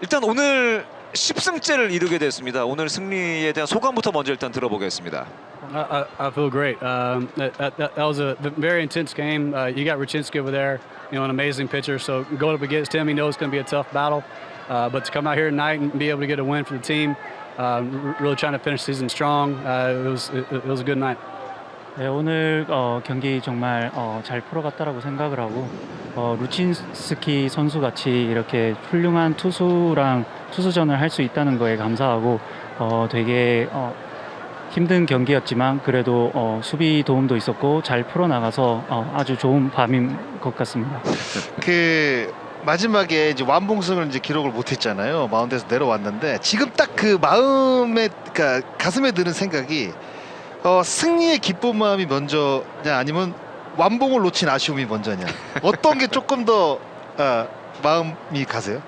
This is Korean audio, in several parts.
일단 오늘 10승째를 이루게 됐습니다. 오늘 승리에 대한 소감부터 먼저 일단 들어보겠습니다. I, I, I feel great. Um, that, that, that was a very intense game. Uh, you got Ruchinski over there, you know, an amazing pitcher. So going up against him, he knows it's going to be a tough battle. Uh, but to come out here tonight and be able to get a win for the team, um, r- really trying to finish the season strong. Uh, it was it, it was a good night. 네, 오늘 어, 경기 정말 어, 잘 풀어갔다라고 생각을 하고 어, 루친스키 선수 같이 이렇게 훌륭한 투수랑 투수전을 할 수 있다는 거에 감사하고 어, 되게 어, 힘든 경기였지만 그래도 어, 수비 도움도 있었고 잘 풀어나가서 어, 아주 좋은 밤인 것 같습니다. 그 마지막에 이제 완봉승을 이제 기록을 못했잖아요. 마운드에서 내려왔는데 지금 딱 그 마음에 그러니까 가슴에 드는 생각이 어, 승리의 기쁜 마음이 먼저냐 아니면 완봉을 놓친 아쉬움이 먼저냐 어떤 게 조금 더 어, 마음이 가세요?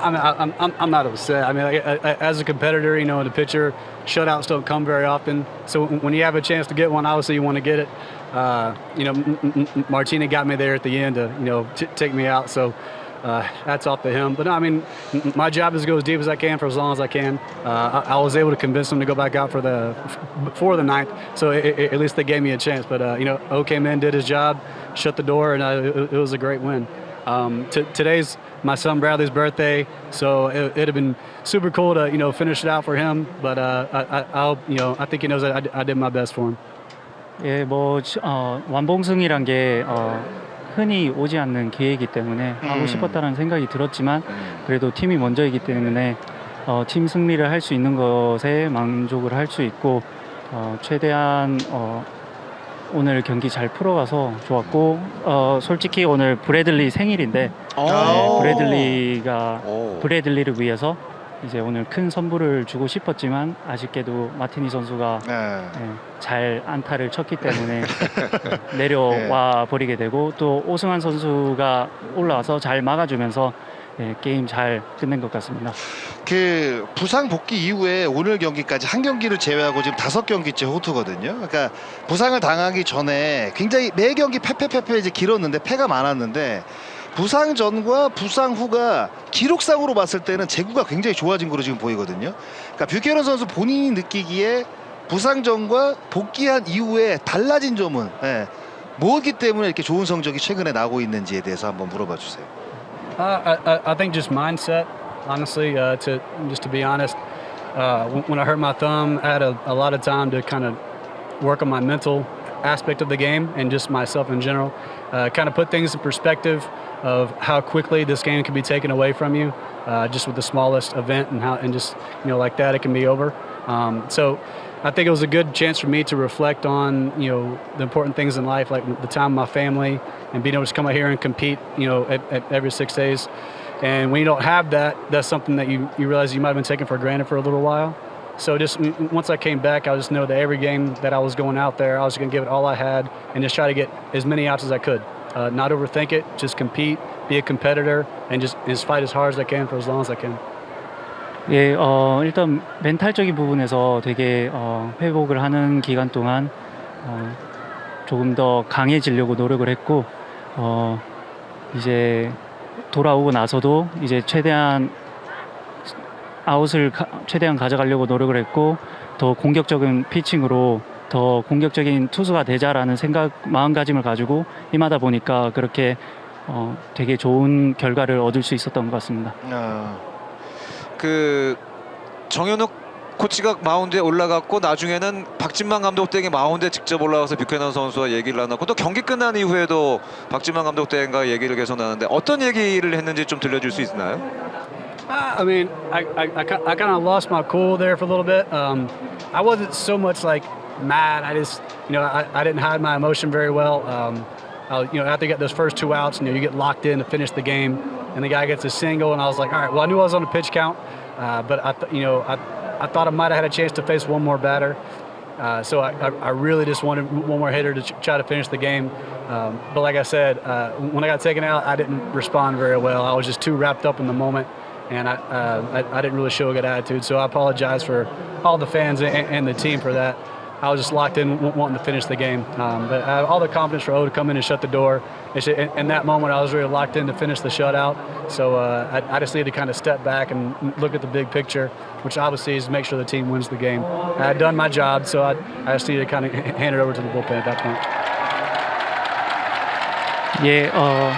I mean, I'm, I'm I'm not upset. I mean, like, as a competitor, you know, the pitcher, shutouts don't come very often. So when you have a chance to get one, obviously you want to get it. Uh, you know, M- M- M- Martina got me there at the end to, you know, take me out. So uh, hats off to him. But no, I mean, m- my job is to go as deep as I can for as long as I can. Uh, I, I was able to convince them to go back out for the for the ninth. So it, it, at least they gave me a chance. But uh, you know, O came in, did his job, shut the door, and uh, it, it was a great win. Um, t- today's my son Bradley's birthday, so it, it'd have been super cool to you know finish it out for him. But uh, I, I, I'll you know I think he knows that I, d- I did my best for him. 예, 뭐 지- 어, 완봉승이란 게 어, 흔히 오지 않는 기회이기 때문에 하고 음. 싶었다는 생각이 들었지만 그래도 팀이 먼저이기 때문에 어, 팀 승리를 할 수 있는 것에 만족을 할 수 있고 어, 최대한 어, 오늘 경기 잘 풀어가서 좋았고 어, 솔직히 오늘 브래들리 생일인데 어. 네, 브래들리가 오. 브래들리를 위해서 이제 오늘 큰 선물을 주고 싶었지만 아쉽게도 마티니 선수가 네. 예, 잘 안타를 쳤기 때문에 내려와 버리게 되고 또 오승환 선수가 올라와서 잘 막아주면서 예, 게임 잘 끝낸 것 같습니다. 그 부상 복귀 이후에 오늘 경기까지 한 경기를 제외하고 지금 다섯 경기째 호투거든요. 그러니까 부상을 당하기 전에 굉장히 매 경기 패패패패 이제 길었는데 패가 많았는데 부상 전과 부상 후가 기록상으로 봤을 때는 제구가 굉장히 좋아진 거로 지금 보이거든요. 그러니까 뷰캐런 선수 본인이 느끼기에 부상 전과 복귀한 이후에 달라진 점은 예, 뭐기 때문에 이렇게 좋은 성적이 최근에 나고 있는지에 대해서 한번 물어봐 주세요. Uh, I, I, think just mindset, honestly. Uh, to just to be honest, uh, when I hurt my thumb, I had a, a lot of time to kind of work on my mental aspect of the game and just myself in general. Uh, kind of put things in perspective of how quickly this game can be taken away from you, uh, just with the smallest event and how and just you know like that it can be over. Um, so. I think it was a good chance for me to reflect on, you know, the important things in life, like the time with my family, and being able to come out here and compete, you know, at, at every six days. And when you don't have that, that's something that you, you realize you might have been taking for granted for a little while. So just mm, once I came back, I just know that every game that I was going out there, I was going to give it all I had and just try to get as many outs as I could. Uh, not overthink it, just compete, be a competitor, and just, just fight as hard as I can for as long as I can. 예, 어, 일단 멘탈적인 부분에서 되게 어, 회복을 하는 기간 동안 어, 조금 더 강해지려고 노력을 했고 어, 이제 돌아오고 나서도 이제 최대한 아웃을 가- 최대한 가져가려고 노력을 했고 더 공격적인 피칭으로 더 공격적인 투수가 되자라는 생각 마음가짐을 가지고 임하다 보니까 그렇게 어, 되게 좋은 결과를 얻을 수 있었던 것 같습니다. 어, 그 정현욱 코치가 마운드에 올라갔고 나중에는 박진만 감독 댁에 마운드에 직접 올라가서 뷰캐넌 선수와 얘기를 나눴고 또 경기 끝난 이후에도 박진만 감독 댁과 얘기를 계속 나눴는데 어떤 얘기를 했는지 좀 들려줄 수 있나요? I mean, I, I, I, I kind of lost my cool there for a little bit. Um, I wasn't so much like mad. I just, you know, I, I didn't hide my emotion very well. Um, I, you know, after you get those first two outs, you know, you get locked in to finish the game, and the guy gets a single, and I was like, all right, well, I knew I was on a pitch count, uh, but I, th- you know, I, I thought I might have had a chance to face one more batter. Uh, so I, I, really just wanted one more hitter to ch- try to finish the game. Um, but like I said, uh, when I got taken out, I didn't respond very well. I was just too wrapped up in the moment, and I, uh, I, I didn't really show a good attitude. So I apologize for all the fans and, and the team for that. I was just locked in, w- wanting to finish the game. Um, but all the confidence for O to come in and shut the door. Ju- in, in that moment, I was really locked in to finish the shutout. So uh, I, I just needed to kind of step back and look at the big picture, which obviously is make sure the team wins the game. I had done my job, so I, I just needed to kind of hand it over to the bullpen at that point. 예, 어,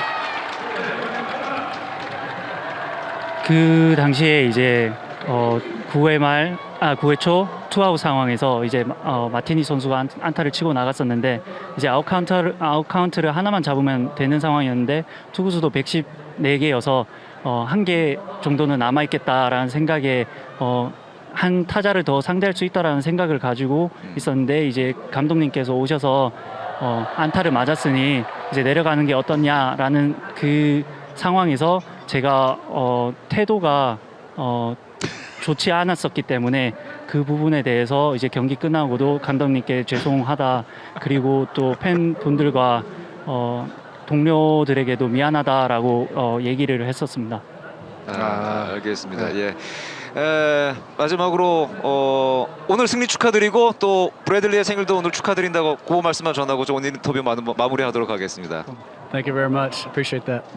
그 당시에 이제 어, 9회 말, 아 9회 초 투아웃 상황에서 이제 어, 마티니 선수가 안, 안타를 치고 나갔었는데 이제 아웃 카운트를 아웃 카운트를 하나만 잡으면 되는 상황이었는데 투구수도 114개여서 어, 한 개 정도는 남아 있겠다라는 생각에 어, 한 타자를 더 상대할 수 있다라는 생각을 가지고 있었는데 이제 감독님께서 오셔서 어, 안타를 맞았으니 이제 내려가는 게 어떻냐라는 그 상황에서 제가 어, 태도가 어, 좋지 않았었기 때문에 그 부분에 대해서 이제 경기 끝나고도 감독님께 죄송하다 그리고 또 팬분들과 어, 동료들에게도 미안하다라고 어, 얘기를 했었습니다. 아, 아, 알겠습니다. 네. 예. 에, 마지막으로 어, 오늘 승리 축하드리고 또 브래들리의 생일도 오늘 축하드린다고 그 말씀만 전하고 저 오늘 인터뷰 마, 마무리하도록 하겠습니다. Thank you very much. Appreciate that.